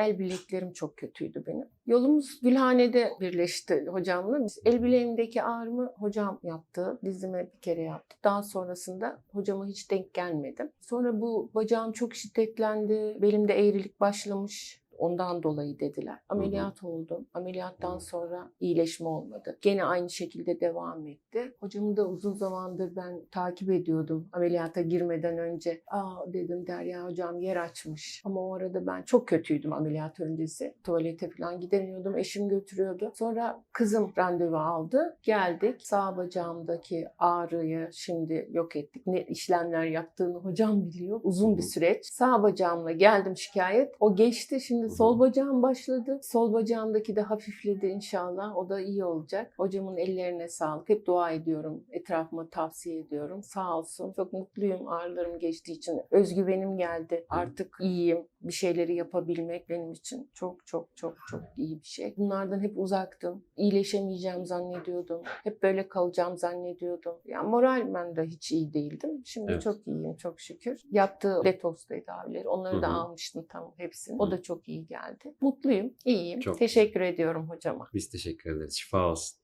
El bileklerim çok kötüydü benim. Yolumuz Gülhane'de birleşti hocamla. Biz el bileğimdeki ağrımı hocam yaptı. Dizime bir kere yaptı. Daha sonrasında hocama hiç denk gelmedim. Sonra bu bacağım çok şiddetlendi. Belimde eğrilik başlamış. Ondan dolayı dediler. Ameliyat oldum. Ameliyattan Hı. sonra iyileşme olmadı. Gene aynı şekilde devam etti. Hocamı da uzun zamandır ben takip ediyordum ameliyata girmeden önce. Aa dedim Derya hocam yer açmış. Ama o arada ben çok kötüydüm ameliyat öncesi. Tuvalete falan gidemiyordum. Eşim götürüyordu. Sonra kızım randevu aldı. Geldik. Sağ bacağımdaki ağrıyı şimdi yok ettik. Ne işlemler yaptığını hocam biliyor. Uzun bir Hı hı. süreç. Sağ bacağımla geldim şikayet. O geçti. Şimdi hı. Sol bacağım başladı. Sol bacağımdaki de hafifledi inşallah. O da iyi olacak. Hocamın ellerine sağlık. Hep dua ediyorum. Etrafıma tavsiye ediyorum. Sağ olsun. Çok mutluyum ağrılarım geçtiği için. Özgüvenim geldi. Artık iyiyim. Bir şeyleri yapabilmek benim için çok çok çok çok iyi bir şey. Bunlardan hep uzaktım. İyileşemeyeceğim zannediyordum. Hep böyle kalacağım zannediyordum. Yani moral ben de hiç iyi değildim. Şimdi Evet. çok iyiyim çok şükür. Yaptığı detoks tedavileri onları da Hı hı. almıştım tam hepsini. O da çok iyi geldi. Mutluyum, iyiyim. Çok Teşekkür ediyorum hocama. Biz teşekkür ederiz. Şifa olsun.